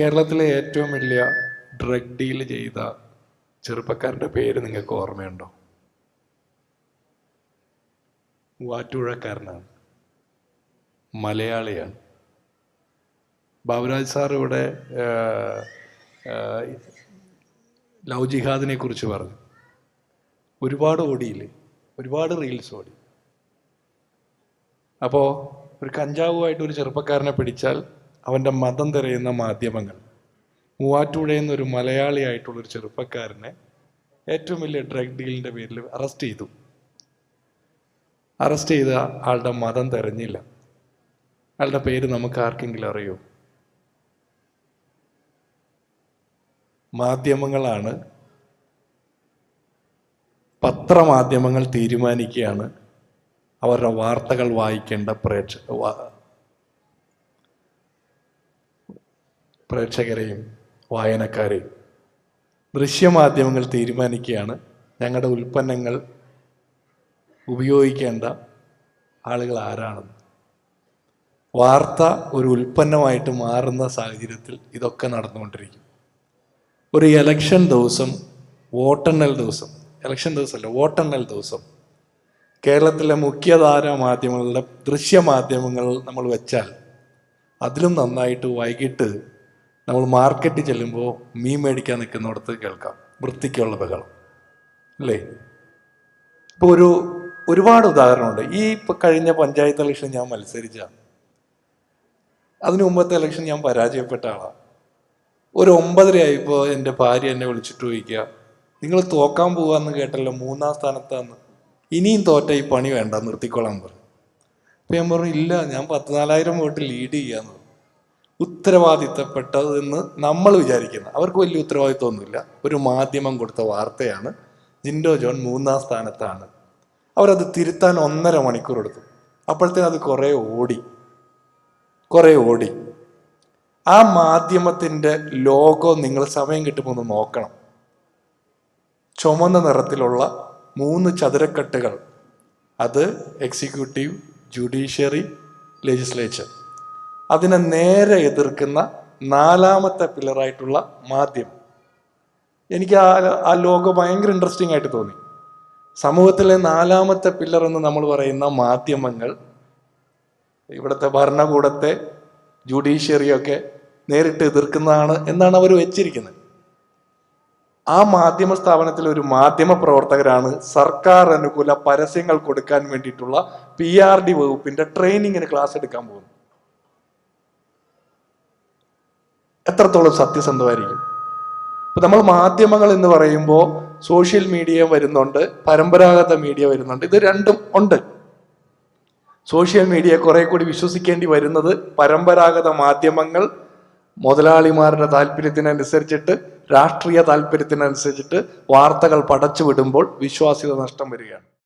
കേരളത്തിലെ ഏറ്റവും വലിയ ഡ്രഗ് ഡീൽ ചെയ്ത ചെറുപ്പക്കാരന്റെ പേര് നിങ്ങൾക്ക് ഓർമ്മയുണ്ടോ? മൂവാറ്റുപുഴക്കാരനാണ് മലയാളിയാണ്. ബാബുരാജ് സാർ ഇവിടെ ലവ് ജിഹാദിനെ കുറിച്ച് പറഞ്ഞു. ഒരുപാട് ഓടിയില്ലേ? ഒരുപാട് റീൽസ് ഓടി. അപ്പോൾ ഒരു കഞ്ചാവുമായിട്ട് ഒരു ചെറുപ്പക്കാരനെ പിടിച്ചാൽ അവന്റെ മതം തിരയുന്ന മാധ്യമങ്ങൾ. മൂവാറ്റുപുഴയിൽ എന്നൊരു മലയാളിയായിട്ടുള്ളൊരു ചെറുപ്പക്കാരനെ ഏറ്റവും വലിയ ഡ്രഗ് ഡീലിന്റെ പേരിൽ അറസ്റ്റ് ചെയ്തു. അറസ്റ്റ് ചെയ്ത ആളുടെ മതം തിരഞ്ഞില്ല. ആളുടെ പേര് നമുക്ക് ആർക്കെങ്കിലും അറിയോ? മാധ്യമങ്ങളാണ്. പത്രമാധ്യമങ്ങൾ തീരുമാനിക്കുകയാണ്. അവരുടെ വാർത്തകൾ വായിക്കേണ്ട പ്രേക്ഷ പ്രേക്ഷകരെയും വായനക്കാരെയും ദൃശ്യമാധ്യമങ്ങൾ തീരുമാനിക്കുകയാണ്. ഞങ്ങളുടെ ഉൽപ്പന്നങ്ങൾ ഉപയോഗിക്കേണ്ട ആളുകൾ ആരാണെന്ന്. വാർത്ത ഒരു ഉൽപ്പന്നമായിട്ട് മാറുന്ന സാഹചര്യത്തിൽ ഇതൊക്കെ നടന്നുകൊണ്ടിരിക്കും. ഒരു ഇലക്ഷൻ ദിവസം വോട്ടെണ്ണൽ ദിവസം ഇലക്ഷൻ ദിവസമല്ല വോട്ടെണ്ണൽ ദിവസം. കേരളത്തിലെ മുഖ്യധാര മാധ്യമങ്ങളുടെ ദൃശ്യമാധ്യമങ്ങൾ നമ്മൾ വെച്ചാൽ അതിലും നന്നായിട്ട് വൈകിട്ട് നമ്മൾ മാർക്കറ്റിൽ ചെല്ലുമ്പോൾ മീൻ മേടിക്കാൻ നിൽക്കുന്നിടത്ത് കേൾക്കാം. വൃത്തിക്കുള്ള ബഹളം. അല്ലേ? ഇപ്പോൾ ഒരു ഒരുപാട് ഉദാഹരണമുണ്ട്. ഈ ഇപ്പം കഴിഞ്ഞ പഞ്ചായത്ത് ഇലക്ഷൻ ഞാൻ മത്സരിച്ചാണ് അതിനു മുമ്പത്തെ ഇലക്ഷൻ ഞാൻ പരാജയപ്പെട്ട ആളാണ് ഒരു ഒമ്പതരയായപ്പോൾ എന്റെ ഭാര്യ എന്നെ വിളിച്ചിട്ട് ചോദിക്കുക നിങ്ങൾ തോക്കാൻ പോവാന്ന് കേട്ടല്ലോ മൂന്നാം സ്ഥാനത്താന്ന്. ഇനിയും തോറ്റ ഈ പണി വേണ്ട നിർത്തിക്കോളാൻ പറഞ്ഞു. അപ്പം ഞാൻ പറഞ്ഞു ഇല്ല ഞാൻ പത്ത് നാലായിരം വോട്ട് ലീഡ് ചെയ്യാന്ന്. ഉത്തരവാദിത്തപ്പെട്ടതെന്ന് നമ്മൾ വിചാരിക്കുന്നു. അവർക്ക് വലിയ ഉത്തരവാദിത്വമൊന്നുമില്ല. ഒരു മാധ്യമം കൊടുത്ത വാർത്തയാണ് ജിൻഡോ ജോൺ മൂന്നാം സ്ഥാനത്താണ്. അവരത് തിരുത്താൻ ഒന്നര മണിക്കൂർ എടുത്തു. അപ്പോഴത്തേനത് അത് കുറേ ഓടി. കുറേ ഓടി. ആ മാധ്യമത്തിന്റെ ലോഗോ നിങ്ങൾ സമയം കിട്ടുമ്പോൾ ഒന്ന് നോക്കണം. ചുമന്ന നിറത്തിലുള്ള മൂന്ന് ചതുരക്കെട്ടുകൾ. അത് എക്സിക്യൂട്ടീവ് ജുഡീഷ്യറി ലെജിസ്ലേച്ചർ. അതിനെ നേരെ എതിർക്കുന്ന നാലാമത്തെ പില്ലറായിട്ടുള്ള മാധ്യമം. എനിക്ക് ആ ആ ലോകം ഭയങ്കര ഇൻട്രസ്റ്റിംഗ് ആയിട്ട് തോന്നി. സമൂഹത്തിലെ നാലാമത്തെ പില്ലർ എന്ന് നമ്മൾ പറയുന്ന മാധ്യമങ്ങൾ ഇവിടുത്തെ ഭരണകൂടത്തെ ജുഡീഷ്യറിയൊക്കെ നേരിട്ട് എതിർക്കുന്നതാണ് എന്നാണ് അവർ വെച്ചിരിക്കുന്നത്. ആ മാധ്യമ സ്ഥാപനത്തിൽ ഒരു മാധ്യമ പ്രവർത്തകരാണ് സർക്കാർ അനുകൂല പരസ്യങ്ങൾ കൊടുക്കാൻ വേണ്ടിയിട്ടുള്ള പി ആർ ഡി വകുപ്പിന്റെ ട്രെയിനിങ്ങിന് ക്ലാസ് എടുക്കാൻ പോകുന്നത്. എത്രത്തോളം സത്യസന്ധമായിരിക്കും? ഇപ്പം നമ്മൾ മാധ്യമങ്ങൾ എന്ന് പറയുമ്പോൾ സോഷ്യൽ മീഡിയ വരുന്നുണ്ട് പരമ്പരാഗത മീഡിയ വരുന്നുണ്ട്. ഇത് രണ്ടും ഉണ്ട്. സോഷ്യൽ മീഡിയ കുറെ കൂടി വിശ്വസിക്കേണ്ടി വരുന്നത് പരമ്പരാഗത മാധ്യമങ്ങൾ മുതലാളിമാരുടെ താല്പര്യത്തിനനുസരിച്ചിട്ട് രാഷ്ട്രീയ താല്പര്യത്തിനനുസരിച്ചിട്ട് വാർത്തകൾ പടച്ചു വിടുമ്പോൾ വിശ്വാസ്യത നഷ്ടം വരികയാണ്.